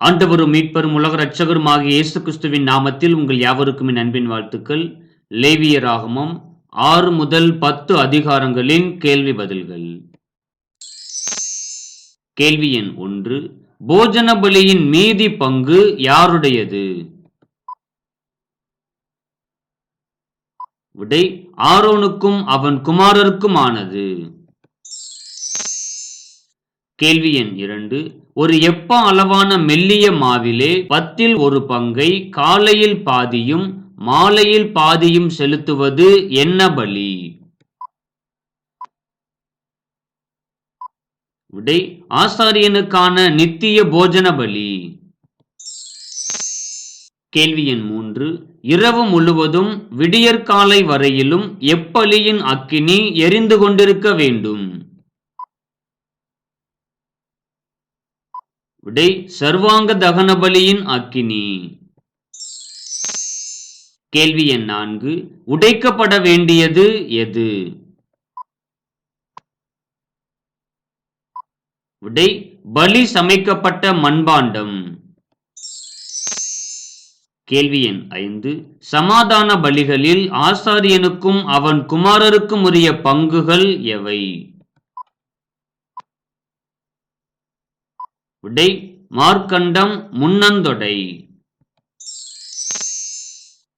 ஆண்டவரும் மீட்பரும் உலக ரட்சகரும் ஆகிய இயேசு கிறிஸ்துவின் நாமத்தில் உங்கள் யாவருக்கும் என் அன்பின் வாழ்த்துக்கள். லேவியராகமம் ஆறு முதல் பத்து அதிகாரங்களின் கேள்வி பதில்கள். கேள்வி எண் ஒன்று. போஜன பலியின் மீதி பங்கு யாருடையது? விடை ஆரோனுக்கும் அவன் குமாரருக்கும் ஆனது கேள்வி எண் இரண்டு. ஒரு எப்ப அளவான மெல்லிய மாவிலே பத்தில் ஒரு பங்கை காலையில் பாதியும் மாலையில் பாதியும் செலுத்துவது என்ன பலி? விடை ஆசாரியனுக்கான நித்திய போஜன பலி. கேள்வி எண் மூன்று. இரவு முழுவதும் விடியற்காலை வரையிலும் எப்பலியின் அக்கினி எரிந்து கொண்டிருக்க வேண்டும்? விடை சர்வாங்க தகன பலியின் அக்கினி. கேள்வி எண் நான்கு. உடைக்கப்பட வேண்டியது எது? விடை பலி சமைக்கப்பட்ட மண்பாண்டம். கேள்வி எண் ஐந்து. சமாதான பலிகளில் ஆசாரியனுக்கும் அவன் குமாரருக்கும் உரிய பங்குகள் எவை? விடை மார்க்கண்டம் முன்னந்தொடை.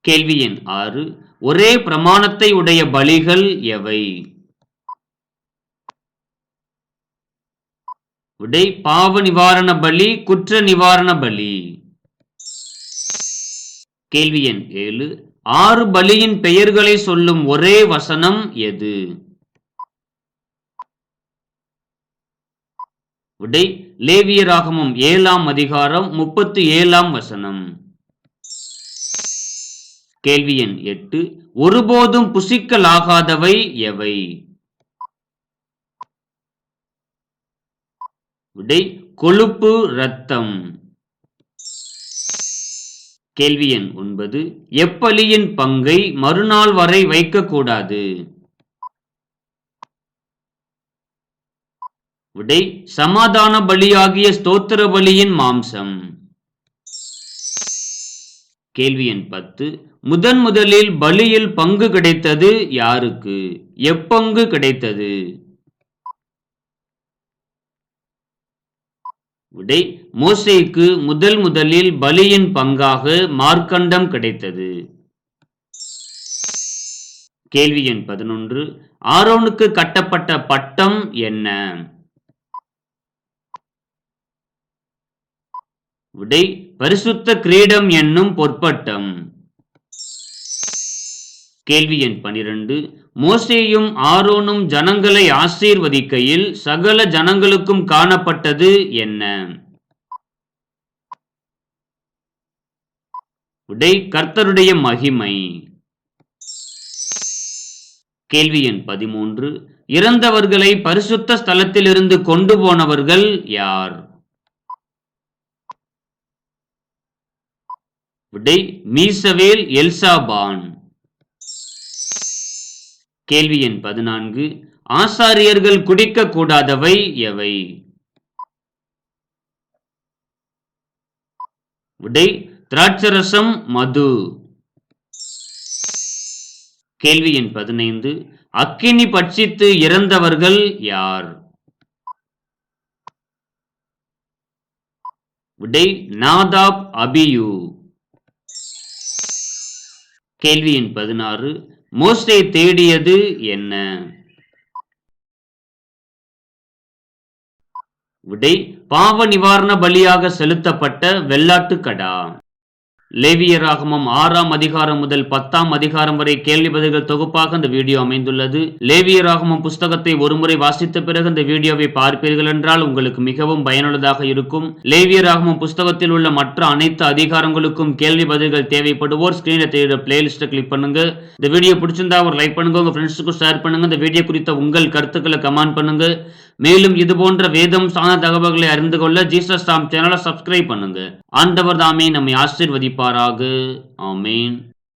கேள்வி எண் ஆறு. ஒரே பிரமாணத்தை உடைய பலிகள் எவை? விடை பாவ நிவாரண பலி குற்ற நிவாரண பலி. கேள்வி எண் ஏழு. ஆறு பலியின் பெயர்களை சொல்லும் ஒரே வசனம் எது? விடை லேவியராகமும் ஏழாம் அதிகாரம் முப்பத்தி ஏழாம் வசனம். கேள்வி எண் எட்டு ஒருபோதும் புசிக்கலாகாதவை எவை? விடை கொழுப்பு ரத்தம் கேள்வி எண் ஒன்பது எப்பலியின் பங்கை மறுநாள் வரை வைக்கக்கூடாது? விடை சமாதான பலியாகிய ஸ்தோத்திர பலியின் மாம்சம். கேள்வி எண் பத்து. முதன் முதலில் பலியில் பங்கு கிடைத்தது யாருக்கு? எப்பங்கு கிடைத்தது? விடை மோசைக்கு முதல் முதலில் பலியின் பங்காக மார்க்கண்டம் கிடைத்தது. கேள்வி எண் பதினொன்று. ஆரோனுக்கு கட்டப்பட்ட பட்டம் என்ன? விடை பரிசுத்த கிரீடம் என்னும் பொற்பட்டம். கேள்வி எண் பனிரெண்டு. மோசேயும் ஆரோனும் ஜனங்களை ஆசீர்வதிக்கையில் சகல ஜனங்களுக்கும் காணப்பட்டது என்ன? விடை கர்த்தருடைய மகிமை. கேள்வி எண் பதிமூன்று. இறந்தவர்களை பரிசுத்த ஸ்தலத்திலிருந்து கொண்டு போனவர்கள் யார்? விடை மீசவேல் எல்சாபான். கேள்வி எண் பதினான்கு. ஆசாரியர்கள் குடிக்க கூடாதவை எவை? விடை திராட்சரசம் மது. கேள்வி எண் பதினைந்து. அக்கினி பட்சித்து இறந்தவர்கள் யார்? விடை நாதாப் அபியூ. கேள்வி எண் பதினாறு மோஸ்டை தேடியது என்ன? விடை பாவ நிவாரண பலியாக செலுத்தப்பட்ட வெள்ளாட்டுக்கடா. லேவியராகமம் ஆறாம் அதிகாரம் முதல் பத்தாம் அதிகாரம் வரை கேள்வி பதில்கள் தொகுப்பாக இந்த வீடியோ அமைந்துள்ளது. லேவியராகமம் புஸ்தகத்தை ஒருமுறை வாசித்த பிறகு இந்த வீடியோவை பார்ப்பீர்கள் என்றால் உங்களுக்கு மிகவும் பயனுள்ளதாக இருக்கும். லேவியராகமம் புஸ்தகத்தில் உள்ள மற்ற அனைத்து அதிகாரங்களுக்கும் கேள்வி பதில்கள் தேவைப்படுவோர் ஸ்கிரீனை தெரியுற பிளேலிஸ்ட்டை கிளிக் பண்ணுங்க. இந்த வீடியோ பிடிச்சிருந்தா ஒரு லைக் பண்ணுங்க உங்க ஃப்ரெண்ட்ஸுக்கும் ஷேர் பண்ணுங்க. இந்த வீடியோ குறித்த உங்கள் கருத்துக்களை கமெண்ட் பண்ணுங்க. மேலும் இது போன்ற வேதம் சார்ந்த தகவல்களை அறிந்து கொள்ள ஜீசஸ் தாம் சேனலை சப்ஸ்கிரைப் பண்ணுங்க. ஆண்டவர் தாமே நம்மை ஆசிர்வதிப்பாராக. ஆமேன்.